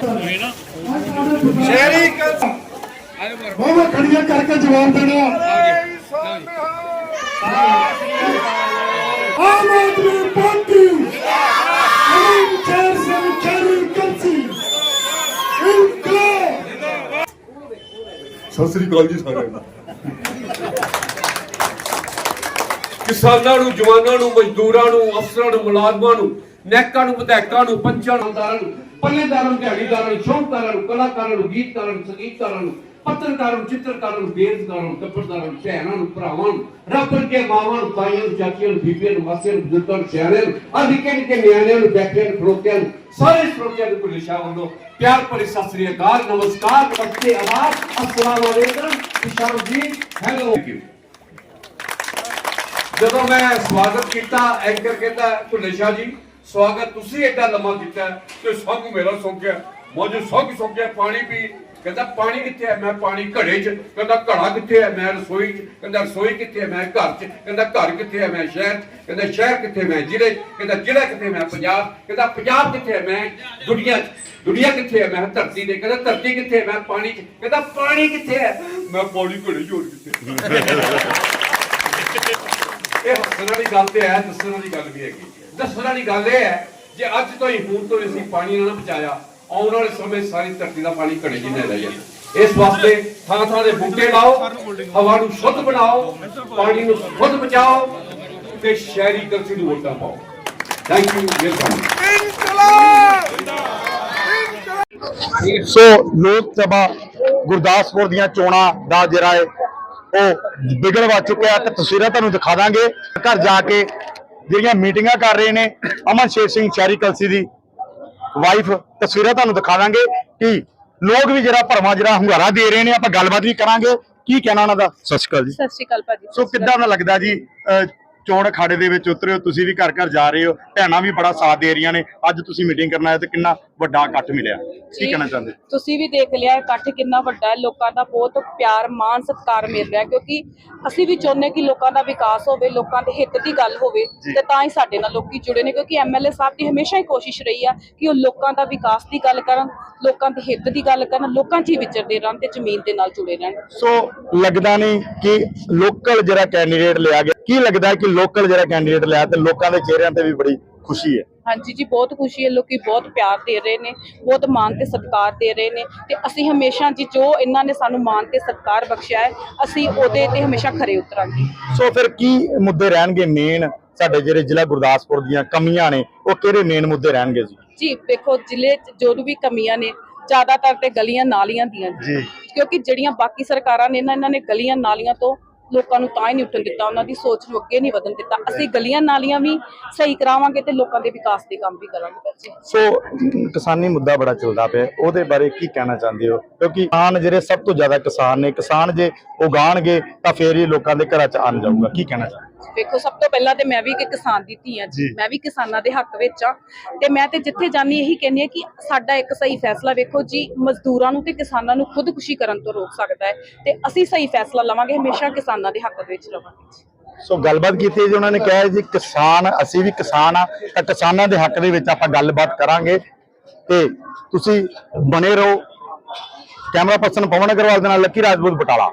ਸ਼ਹਿਰੀ ਬਹੁਤ ਖੜੀਆਂ ਕਰਕੇ ਜਵਾਬ ਦੇਣਾ। ਆਮ ਆਦਮੀ ਪਾਰਟੀ ਅਮਨ ਚੇਰ ਸਿੰਘ ਕੰਸੀ ਇਨਕਲਾਬ। ਸਤਿ ਸ੍ਰੀ ਅਕਾਲ ਜੀ ਸਾਰਿਆਂ ਨੂੰ। ਕਿਸਾਨਾਂ ਨੂੰ, ਜਵਾਨਾਂ ਨੂੰ, ਮਜ਼ਦੂਰਾਂ ਨੂੰ, ਅਫਸਰਾਂ ਨੂੰ, ਮੁਲਾਜ਼ਮਾਂ ਨੂੰ ਨੈਕਾਂ ਨੂੰ ਵਿਧਾਇਕਾਂ ਨੂੰ ਪੰਚਾਂ ਨੂੰ ਦਾਰਾਂ ਨੂੰ ਪੱਲੇਦਾਰਾਂ ਨੂੰ ਦਿਹਾੜੀਦਾਰਾਂ ਨੂੰ ਸ਼ੌਂਕਦਾਰਾਂ ਨੂੰ ਕਲਾਕਾਰਾਂ ਨੂੰ ਗੀਤਕਾਰਾਂ ਨੂੰ ਸੰਗੀਤਕਾਰਾਂ ਨੂੰ ਪੱਤਰਕਾਰਾਂ ਨੂੰ ਚਿੱਤਰਕਾਰਾਂ ਨੂੰ ਬੇਰੁਜ਼ਗਾਰਾਂ ਨੂੰ ਕੱਪੜਦਾਰਾਂ ਨੂੰ ਭੈਣਾਂ ਨੂੰ ਭਰਾਵਾਂ ਨੂੰ ਰੱਬ ਕੇ ਮਾਵਾਂ ਨੂੰ ਤਾਈਆਂ ਨੂੰ ਚਾਚੀਆਂ ਨੂੰ ਬੀਬੀਆਂ ਨੂੰ ਮਾਸੀਆਂ ਨੂੰ ਬਜ਼ੁਰਗਾਂ ਨੂੰ ਸਿਆਣਿਆਂ ਨੂੰ ਆਹ ਨਿੱਕੇ ਨਿੱਕੇ ਨਿਆਣਿਆਂ ਨੂੰ ਬੈਠਿਆਂ ਨੂੰ ਖਲੋਤਿਆਂ ਨੂੰ ਸਾਰੇ ਸਰੋਤਿਆਂ ਨੂੰ ਭੁੱਲੇ ਸ਼ਾਹ ਵੱਲੋਂ ਪਿਆਰ ਭਰੀ ਸਤਿ ਸ੍ਰੀ ਅਕਾਲ ਨਮਸਕਾਰ ਨਮਸਤੇ ਆਦਾਬ ਅਸਲਾਮ ਅਲੈਕਮ ਕਿਸ਼ੋਰ ਜੀ ਹੈਲੋ। ਜਦੋਂ ਮੈਂ ਸਵਾਗਤ ਕੀਤਾ ਐਂਕਰ ਕਹਿੰਦਾ ਭੁੱਲੇ ਸ਼ਾਹ ਸਵਾਗਤ ਤੁਸੀਂ ਏਡਾ ਲੰਮਾ ਕੀਤਾ ਤੇ ਸੰਗ ਮੇਰਾ ਸੁੱਕ ਗਿਆ ਮੋਜੂ ਸੰਗ ਸੁੱਕ ਗਿਆ ਪਾਣੀ ਪੀ। ਕਹਿੰਦਾ ਪਾਣੀ ਕਿੱਥੇ ਹੈ? ਮੈਂ ਪਾਣੀ ਘੜੇ 'ਚ। ਕਹਿੰਦਾ ਘੜਾ ਕਿੱਥੇ ਹੈ? ਮੈਂ ਰਸੋਈ 'ਚ। ਕਹਿੰਦਾ ਰਸੋਈ ਕਿੱਥੇ ਹੈ? ਮੈਂ ਘਰ 'ਚ। ਕਹਿੰਦਾ ਘਰ ਕਿੱਥੇ ਹੈ? ਮੈਂ ਸ਼ਹਿਰ 'ਚ। ਕਹਿੰਦਾ ਸ਼ਹਿਰ ਕਿੱਥੇ? ਮੈਂ ਜ਼ਿਲ੍ਹੇ 'ਚ। ਕਹਿੰਦਾ ਜ਼ਿਲ੍ਹਾ ਕਿੱਥੇ? ਮੈਂ ਪੰਜਾਬ ਕਹਿੰਦਾ ਪੰਜਾਬ ਕਿੱਥੇ ਹੈ? ਮੈਂ ਦੁਨੀਆ 'ਚ। ਦੁਨੀਆ ਕਿੱਥੇ ਹੈ? ਮੈਂ ਧਰਤੀ ਤੇ। ਕਹਿੰਦਾ ਧਰਤੀ ਕਿੱਥੇ ਹੈ? ਮੈਂ ਪਾਣੀ 'ਚ। ਕਹਿੰਦਾ ਪਾਣੀ ਕਿੱਥੇ ਹੈ? ਮੈਂ ਪਾਣੀ ਘੜੇ 'ਚ ਹੋਰ ਕਿੱਥੇ ਇਹ ਹੱਸਣ ਵਾਲੀ ਗੱਲ ਤੇ ਹੈ ਦੱਸਣ ਵਾਲੀ ਗੱਲ ਵੀ ਹੈਗੀ। ਦੱਸਣ ਵਾਲੀ ਗੱਲ ਇਹ ਹੈ ਜੇ ਅੱਜ ਤੋਂ ਹੀ ਹੁਣ ਤੋਂ ਅਸੀਂ ਪਾਣੀ ਨਾ ਬਚਾਇਆ ਆਉਣ ਵਾਲੇ ਸਮੇਂ ਸਾਰੀ ਧਰਤੀ ਦਾ ਪਾਣੀ ਘੜੇ ਜਿੰਨਾ ਰਹਿ ਜਾਣਾ। ਇਸ ਵਾਸਤੇ ਥਾਂ ਥਾਂ ਦੇ ਬੂਟੇ ਲਾਓ, ਹਵਾ ਨੂੰ ਸ਼ੁੱਧ ਬਣਾਓ, ਪਾਣੀ ਨੂੰ ਖੁਦ ਬਚਾਓ ਤੇ ਸ਼ਹਿਰੀ ਕਰਸੀ ਨੂੰ ਵੋਟਾਂ ਪਾਓ। ਥੈਂਕ ਯੂ ਮਿਹਰਬਾਨੀ। ਸੋ ਲੋਕ ਸਭਾ ਗੁਰਦਾਸਪੁਰ ਦੀਆਂ ਚੋਣਾਂ ਦਾ ਜਿਹੜਾ ਹੈ, ਉਹ ਵਿਗੜ ਵਾ ਚੁੱਕਿਆ ਤੇ ਤਸਵੀਰਾਂ ਤੁਹਾਨੂੰ ਦਿਖਾ ਦਾਂਗੇ। ਘਰ ਜਾ ਕੇ ਜਿਹੜੀਆਂ ਮੀਟਿੰਗਾਂ ਕਰ ਰਹੇ ਨੇ ਅਮਨ ਸ਼ੇਰ ਸਿੰਘ ਸ਼ਹਿਰੀ ਕਲਸੀ ਦੀ ਵਾਈਫ ਤਸਵੀਰਾਂ ਤੁਹਾਨੂੰ ਦਿਖਾ ਦਾਂਗੇ ਕਿ ਲੋਕ ਵੀ ਜਿਹੜਾ ਭਰਵਾਂ ਜਿਹੜਾ ਹੁੰਗਾਰਾ ਦੇ ਰਹੇ ਨੇ ਆਪਾਂ ਗੱਲਬਾਤ ਵੀ ਕਰਾਂਗੇ। ਕੀ ਕਹਿਣਾ ਉਹਨਾਂ ਦਾ? ਸਤਿ ਸ਼੍ਰੀ ਅਕਾਲ ਜੀ। ਸਤਿ ਸ਼੍ਰੀ ਅਕਾਲ ਭਾਜੀ ਸੋ ਕਿੱਦਾਂ ਦਾ ਲੱਗਦਾ ਜੀ? ਚੋਣ ਅਖਾੜੇ ਦੇ ਵਿੱਚ ਉਤਰੇ ਹੋ ਤੁਸੀਂ ਵੀ ਘਰ ਘਰ ਜਾ ਰਹੇ ਹੋ ਭੈਣਾਂ ਵੀ ਬੜਾ ਸਾਥ ਦੇ ਰਹੀਆਂ ਨੇ ਅੱਜ ਤੁਸੀਂ ਮੀਟਿੰਗ ਕਰਨ ਆਏ ਤੇ ਕਿੰਨਾ ਵੱਡਾ ਇਕੱਠ ਮਿਲਿਆ ਕੀ ਕਹਿਣਾ ਚਾਹੁੰਦੇ? ਤੁਸੀਂ ਵੀ ਦੇਖ ਲਿਆ ਇਕੱਠ ਕਿੰਨਾ ਵੱਡਾ ਹੈ ਲੋਕਾਂ ਦਾ ਬਹੁਤ ਪਿਆਰ ਮਾਣ ਸਤਿਕਾਰ ਮਿਲ ਰਿਹਾ ਕਿਉਂਕਿ ਅਸੀਂ ਵੀ ਚਾਹੁੰਦੇ ਕਿ ਲੋਕਾਂ ਦਾ ਵਿਕਾਸ ਹੋਵੇ ਲੋਕਾਂ ਦੇ ਹਿੱਤ ਦੀ ਗੱਲ ਹੋਵੇ ਤੇ ਤਾਂ ਹੀ ਸਾਡੇ ਨਾਲ ਲੋਕੀ ਜੁੜੇ ਨੇ ਕਿਉਂਕਿ ਐਮਐਲਏ ਸਾਹਿਬ ਦੀ ਹਮੇਸ਼ਾ ਹੀ ਕੋਸ਼ਿਸ਼ ਰਹੀ ਆ ਕਿ ਉਹ ਲੋਕਾਂ ਦਾ ਵਿਕਾਸ ਦੀ ਗੱਲ ਕਰਨ ਲੋਕਾਂ ਦੇ ਹਿੱਤ ਦੀ ਗੱਲ ਕਰਨ ਲੋਕਾਂ 'ਚ ਹੀ ਵਿਚਰਦੇ ਰਹਿਣ ਤੇ ਜ਼ਮੀਨ ਦੇ ਨਾਲ ਜੁੜੇ ਰਹਿਣ। ਸੋ ਲੱਗਦਾ ਨਹੀਂ ਕਿ ਲੋਕਲ ਜਿਹੜਾ ਕੈਂਡੀਡੇਟ ਲਿਆ ਗਿਆ ਕੀ ਲੱਗਦਾ ਕਿ ਲੋਕਲ ਜਿਹੜਾ ਕੈਂਡੀਡੇਟ ਲਿਆ ਤੇ ਲੋਕਾਂ ਦੇ ਚਿਹਰਿਆਂ ਤੇ ਵੀ ਬੜੀ ਖੁਸ਼ੀ ਹੈ। ਹਾਂਜੀ ਜੀ ਬਹੁਤ ਖੁਸ਼ੀ ਹੈ। ਲੋਕੀ ਬਹੁਤ ਪਿਆਰ ਦੇ ਰਹੇ ਨੇ ਬਹੁਤ ਮਾਣ ਤੇ ਸਤਿਕਾਰ ਦੇ ਰਹੇ ਨੇ ਤੇ ਅਸੀਂ ਹਮੇਸ਼ਾ ਜੀ ਜੋ ਇਹਨਾਂ ਨੇ ਸਾਨੂੰ ਮਾਣ ਤੇ ਸਤਿਕਾਰ ਬਖਸ਼ਿਆ ਹੈ ਅਸੀਂ ਉਹਦੇ ਤੇ ਹਮੇਸ਼ਾ ਖਰੇ ਉਤਰਾਂਗੇ। ਸੋ ਫਿਰ ਕੀ ਮੁੱਦੇ ਰਹਿਣਗੇ ਮੇਨ ਸਾਡੇ ਜਿਹੜੇ ਜ਼ਿਲ੍ਹਾ ਗੁਰਦਾਸਪੁਰ ਦੀਆਂ ਕਮੀਆਂ ਨੇ ਉਹ ਕਿਹੜੇ ਮੇਨ ਮੁੱਦੇ ਰਹਿਣਗੇ ਜੀ? ਜੀ ਦੇਖੋ ਜ਼ਿਲ੍ਹੇ 'ਚ ਜੋ ਵੀ ਕਮੀਆਂ ਨੇ ਜ਼ਿਆਦਾਤਰ ਤੇ ਗਲੀਆਂ ਨਾਲੀਆਂ ਦੀਆਂ। ਜੀ। ਕਿਉਂਕਿ ਜਿਹੜੀਆਂ ਬਾਕੀ ਸਰਕਾਰਾਂ ਨੇ ਨਾ ਇਹਨਾਂ ਨੇ ਗਲੀਆਂ ਨਾਲੀਆਂ ਤੋਂ ਲੋਕਾਂ ਨੂੰ ਤਾਂ ਹੀ ਨਹੀਂ ਉੱਠਣ ਦਿੱਤਾ, ਉਹਨਾਂ ਦੀ ਸੋਚ ਨੂੰ ਅੱਗੇ ਨਹੀਂ ਵਧਣ ਦਿੱਤਾ। ਅਸੀਂ ਗਲੀਆਂ ਨਾਲੀਆਂ ਵੀ ਸਹੀ ਕਰਾਵਾਂਗੇ ਤੇ ਲੋਕਾਂ ਦੇ ਵਿਕਾਸ ਦੇ ਕੰਮ ਵੀ ਕਰਾਂਗੇ ਬੱਚੇ ਸੋ, ਕਿਸਾਨੀ ਮੁੱਦਾ ਬੜਾ ਚੱਲਦਾ ਪਿਆ। ਉਹਦੇ ਬਾਰੇ ਕੀ ਕਹਿਣਾ ਚਾਹੁੰਦੇ ਹੋ? ਕਿਉਂਕਿ ਕਿਸਾਨ ਜਿਹੜੇ ਸਭ ਤੋਂ ਜ਼ਿਆਦਾ ਕਿਸਾਨ ਨੇ, ਕਿਸਾਨ ਜੇ ਉਗਾਣਗੇ ਤਾਂ ਫੇਰ ਹੀ ਲੋਕਾਂ ਦੇ ਘਰਾਂ 'ਚ ਆਣ ਜਾਊਗਾ। ਕੀ ਕਹਿਣਾ ਚਾਹੁੰਦੇ ਵੇਖੋ ਸਭ ਤੋਂ ਪਹਿਲਾਂ ਤੇ ਮੈਂ ਵੀ ਇੱਕ ਕਿਸਾਨ ਦੀ ਧੀ ਆ ਜੀ। ਮੈਂ ਵੀ ਕਿਸਾਨਾਂ ਦੇ ਹੱਕ ਵਿੱਚ ਆ ਤੇ ਮੈਂ ਤੇ ਜਿੱਥੇ ਜਾਨੀ ਇਹੀ ਕਹਿੰਦੀ ਆ ਕਿ ਸਾਡਾ ਇੱਕ ਸਹੀ ਫੈਸਲਾ ਵੇਖੋ ਜੀ ਮਜ਼ਦੂਰਾਂ ਨੂੰ ਤੇ ਕਿਸਾਨਾਂ ਨੂੰ ਖੁਦਕੁਸ਼ੀ ਕਰਨ ਤੋਂ ਰੋਕ ਸਕਦਾ ਹੈ ਤੇ ਅਸੀਂ ਸਹੀ ਫੈਸਲਾ ਲਵਾਂਗੇ ਹਮੇਸ਼ਾ ਕਿਸਾਨਾਂ ਦੇ ਹੱਕ ਵਿੱਚ ਰਵਾਂਗੇ ਜੀ। ਸੋ ਗੱਲਬਾਤ ਕੀਤੀ ਜੀ ਉਹਨਾਂ ਨੇ ਕਿਹਾ ਜੀ ਕਿਸਾਨ ਅਸੀਂ ਵੀ ਕਿਸਾਨ ਆ ਤਾਂ ਕਿਸਾਨਾਂ ਦੇ ਹੱਕ ਦੇ ਵਿੱਚ ਆਪਾਂ ਗੱਲਬਾਤ ਕਰਾਂਗੇ। ਤੇ ਤੁਸੀਂ ਬਣੇ ਰਹੋ। ਕੈਮਰਾ ਪਰਸਨ ਪਵਨ ਅਗਰਵਾਲ ਦੇ ਨਾਲ ਲੱਕੀ ਰਾਜਪੂਤ ਬਟਾਲਾ।